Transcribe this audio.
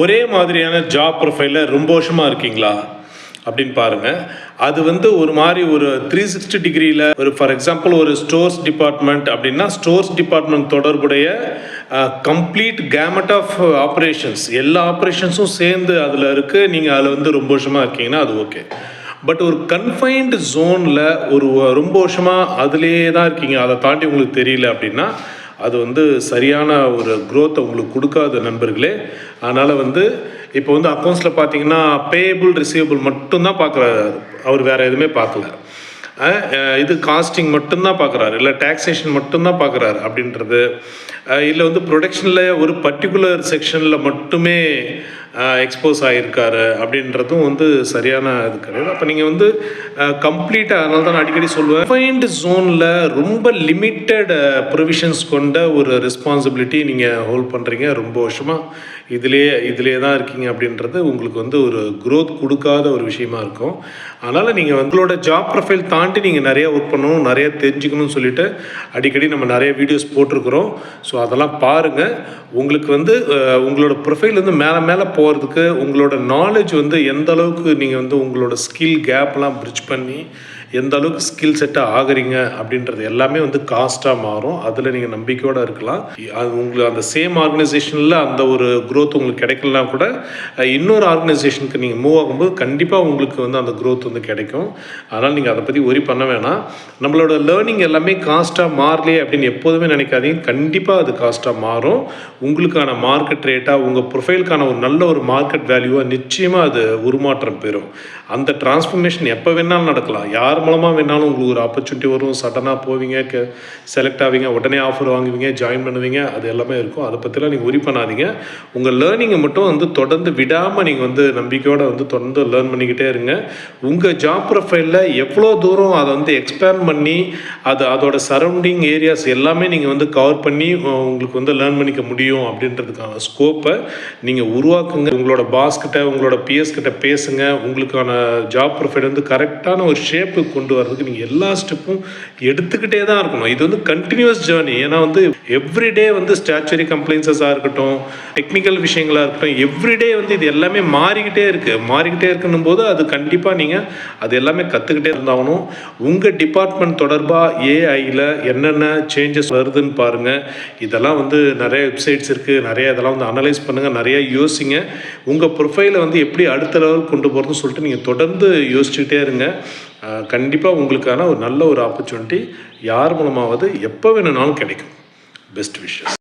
ஒரே மாதிரியான ஜாப் ப்ரொஃபைலில் ரொம்ப வருஷமாக இருக்கீங்களா? அப்படின்னு பாருங்கள் அது வந்து ஒரு மாதிரி ஒரு த்ரீ சிக்ஸ்டி டிகிரியில் ஒரு ஃபார் எக்ஸாம்பிள் ஒரு ஸ்டோர்ஸ் டிபார்ட்மெண்ட் அப்படின்னா ஸ்டோர்ஸ் டிபார்ட்மெண்ட் தொடர்புடைய கம்ப்ளீட் கேமட் ஆஃப் ஆப்ரேஷன்ஸ் எல்லா ஆப்ரேஷன்ஸும் சேர்ந்து அதில் இருக்குது நீங்கள் அதில் வந்து ரொம்ப வருஷமாக இருக்கீங்கன்னா அது ஓகே பட் ஒரு கன்ஃபைன்டு ஜோனில் ஒரு ரொம்ப வருஷமாக அதிலே தான் இருக்கீங்க. அதை தாண்டி உங்களுக்கு தெரியல அப்படின்னா அது வந்து சரியான ஒரு க்ரோத்தை உங்களுக்கு கொடுக்காத நண்பர்களே. அதனால் வந்து இப்போ வந்து அக்கௌண்ட்ஸில் பார்த்தீங்கன்னா பேபிள் ரிசீவபிள் மட்டும்தான் பார்க்குறாரு அவர் வேறு எதுவுமே பார்க்கல இது காஸ்டிங் மட்டும்தான் பார்க்குறாரு இல்லை டேக்ஸேஷன் மட்டும்தான் பார்க்குறாரு அப்படின்றது. இல்லை வந்து ப்ரொடக்ஷனில் ஒரு பர்டிகுலர் செக்ஷனில் மட்டுமே எக்ஸ்போஸ் ஆகியிருக்காரு அப்படின்றதும் வந்து சரியான இது கிடையாது. அப்போ நீங்கள் வந்து கம்ப்ளீட்டாக அதனால தான் நான் அடிக்கடி சொல்லுவேன். ஃபைண்ட் ஜோனில் ரொம்ப லிமிட்டட் ப்ரொவிஷன்ஸ் கொண்ட ஒரு ரெஸ்பான்சிபிலிட்டி நீங்கள் ஹோல்ட் பண்ணுறீங்க ரொம்ப வருஷமாக இதிலே இதிலே தான் இருக்கீங்க அப்படின்றது உங்களுக்கு வந்து ஒரு க்ரோத் கொடுக்காத ஒரு விஷயமா இருக்கும். அதனால் நீங்கள் உங்களோட ஜாப் ப்ரொஃபைல் தாண்டி நீங்கள் நிறையா ஒர்க் பண்ணணும் நிறைய தெரிஞ்சுக்கணும்னு சொல்லிட்டு அடிக்கடி நம்ம நிறைய வீடியோஸ் போட்டிருக்கிறோம். ஸோ அதெல்லாம் பாருங்கள் உங்களுக்கு வந்து உங்களோட ப்ரொஃபைல் வந்து மேலே மேலே போகிறதுக்கு உங்களோட நாலேஜ் வந்து எந்த அளவுக்கு நீங்கள் வந்து உங்களோட ஸ்கில் கேப்லாம் பிரிட்ஜ் பண்ணி எந்த அளவுக்கு ஸ்கில் செட்டாக ஆகுறீங்க அப்படின்றது எல்லாமே வந்து காஸ்ட்டாக மாறும். அதில் நீங்கள் நம்பிக்கையோடு இருக்கலாம். அது உங்களுக்கு அந்த சேம் ஆர்கனைசேஷனில் அந்த ஒரு க்ரோத் உங்களுக்கு கிடைக்கலனா கூட இன்னொரு ஆர்கனைசேஷனுக்கு நீங்கள் மூவ் ஆகும்போது கண்டிப்பாக உங்களுக்கு வந்து அந்த க்ரோத் வந்து கிடைக்கும். அதனால் நீங்கள் அதை பற்றி ஒரி பண்ண வேணாம். நம்மளோட லேர்னிங் எல்லாமே காஸ்ட்டாக மாறலையே அப்படின்னு எப்போதுமே நினைக்காதீங்க. கண்டிப்பாக அது காஸ்ட்டாக மாறும். உங்களுக்கான மார்க்கெட் ரேட்டாக உங்கள் ப்ரொஃபைலுக்கான ஒரு நல்ல ஒரு மார்க்கெட் வேல்யூவாக நிச்சயமாக அது உருமாற்றம் பெறும். அந்த டிரான்ஸ்ஃபர்மேஷன் எப்போ வேணாலும் நடக்கலாம். யார் மூலமாக வேணாலும் உங்களுக்கு ஒரு ஆப்பர்ச்சுனிட்டி வரும். சடனாக போவீங்க க செலக்ட் ஆவீங்க உடனே ஆஃபர் வாங்குவீங்க ஜாயின் பண்ணுவீங்க அது எல்லாமே இருக்கும். அதை பற்றிலாம் நீங்கள் ஒரி பண்ணாதீங்க. உங்கள் லேர்னிங்கை மட்டும் வந்து தொடர்ந்து விடாமல் நீங்கள் வந்து நம்பிக்கையோடு வந்து தொடர்ந்து லேர்ன் பண்ணிக்கிட்டே இருங்க. உங்கள் ஜாப் ப்ரொஃபைலில் எவ்வளோ தூரம் அதை வந்து எக்ஸ்பேண்ட் பண்ணி அது அதோட சரௌண்டிங் ஏரியாஸ் எல்லாமே நீங்கள் வந்து கவர் பண்ணி உங்களுக்கு வந்து லேர்ன் பண்ணிக்க முடியும் அப்படின்றதுக்கான ஸ்கோப்பை நீங்கள் உருவாக்குங்க. உங்களோட பாஸ்கிட்ட உங்களோட பிஎஸ்கிட்ட பேசுங்க. உங்களுக்கான ஜாப் ப்ரொஃபைல் வந்து கரெக்டான ஒரு ஷேப்பு கொண்டு வர்றதுக்கு நீங்கள் எல்லா ஸ்டெப்பும் எடுத்துக்கிட்டே தான் இருக்கணும். இது வந்து கண்டினியூஸ் ஜேர்னி ஏன்னா வந்து எவ்ரிடே வந்து ஸ்டாச்சுரி கம்ப்ளைன்சஸாக இருக்கட்டும் டெக்னிக்கல் விஷயங்களாக இருக்கட்டும் எவ்ரிடே வந்து இது எல்லாமே மாறிக்கிட்டே இருக்குது மாறிக்கிட்டே இருக்கணும் போது அது கண்டிப்பாக நீங்கள் அது எல்லாமே கற்றுக்கிட்டே இருந்தாகணும் உங்கள் டிபார்ட்மெண்ட் தொடர்பாக ஏஐயில் என்னென்ன சேஞ்சஸ் வருதுன்னு பாருங்கள் இதெல்லாம் வந்து நிறைய வெப்சைட்ஸ் இருக்குது நிறைய இதெல்லாம் வந்து அனலைஸ் பண்ணுங்கள் நிறைய யோசிங்க. உங்கள் ப்ரொஃபைலை வந்து எப்படி அடுத்த லெவல் கொண்டு போகிறதுன்னு சொல்லிட்டு நீங்கள் தொடர்ந்து யோசிச்சுக்கிட்டே இருங்க. கண்டிப்பாக உங்களுக்கான ஒரு நல்ல ஒரு ஆப்பர்ச்சுனிட்டி யார் மூலமாவது எப்போ வேணும்னாலும் கிடைக்கும். Best wishes